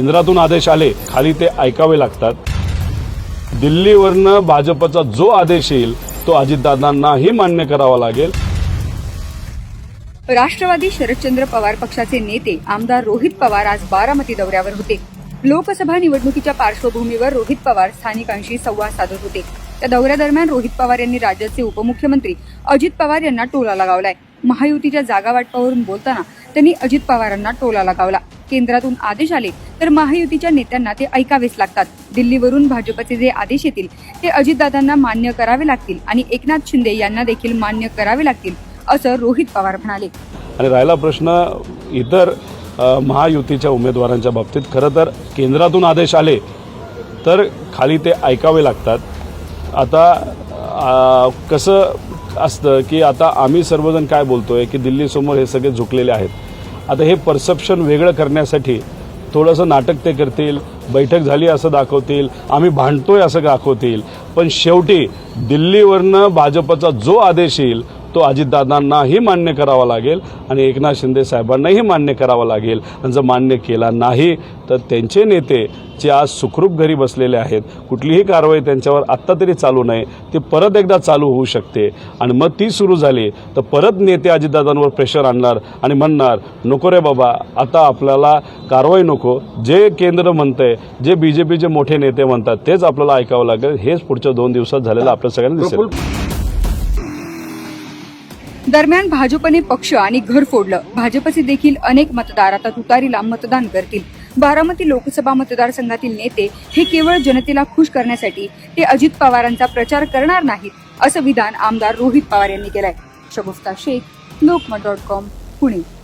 केंद्रातून आदेश आले खाली ते ऐकावे लागतात. दिल्लीवरनं भाजपचा जो आदेश येईल तो अजितदादांनाही मान्य करावा लागेल. राष्ट्रवादी शरदचंद्र पवार पक्षाचे नेते आमदार रोहित पवार आज बारामती दौऱ्यावर होते. लोकसभा निवडणुकीच्या पार्श्वभूमीवर रोहित पवार स्थानिकांशी संवाद साधत होते. त्या दौऱ्यादरम्यान रोहित पवार यांनी राज्याचे उपमुख्यमंत्री अजित पवार यांना टोला लगावलाय. महायुतीच्या जागा वाटपावरून बोलताना त्यांनी अजित पवारांना टोला लगावला. केंद्रातून आदेश आले तर महायुतीच्या नेत्यांना ते ऐकावेच लागतात. दिल्लीवरून भाजपचे जे आदेश येतील ते अजितदादांना मान्य करावे लागतील आणि एकनाथ शिंदे यांना देखील मान्य करावे लागतील असं रोहित पवार म्हणाले. आणि राहिला प्रश्न इतर महायुतीच्या उमेदवारांच्या बाबतीत खरं तर केंद्रातून आदेश आले तर खाली ते ऐकावे लागतात. आता कसं असतं की आता आम्ही सर्वजण काय बोलतोय की दिल्लीसमोर हे सगळे झुकलेले आहेत. आता हे परसेप्शन वेगळं करण्यासाठी थोडंसं नाटक ते करतील बैठक झाली असं दाखवतील आम्ही भांडतोय असं दाखवतील. पण शेवटी दिल्लीवरनं भाजपचा जो आदेश येईल तो अजितदादांनाही मान्य करावा लागेल आणि एकनाथ शिंदे साहेबांनाही मान्य करावा लागेल. आणि जर मान्य केला नाही तर त्यांचे नेते जे आज सुखरूप घरी बसलेले आहेत कुठलीही कारवाई त्यांच्यावर आत्ता तरी चालू नाही ती परत एकदा चालू होऊ शकते. आणि मग ती सुरू झाली तर परत नेते अजितदादांवर प्रेशर आणणार आणि म्हणणार नको रे बाबा आता आपल्याला कारवाई नको. जे केंद्र म्हणतंय जे बी जे पीचे मोठे नेते म्हणतात तेच आपल्याला ऐकावं लागेल. हेच पुढच्या दोन दिवसात झालेलं आपल्या सगळ्यांना दिसेल. दरम्यान भाजपने पक्ष आणि घर फोडलं. भाजपचे देखील अनेक मतदार आता तुतारीला मतदान करतील. बारामती लोकसभा मतदारसंघातील नेते हे केवळ जनतेला खुश करण्यासाठी ते अजित पवारांचा प्रचार करणार नाहीत असं विधान आमदार रोहित पवार यांनी केलंय. Shagufta Shaikh Lokmat dot com Pune.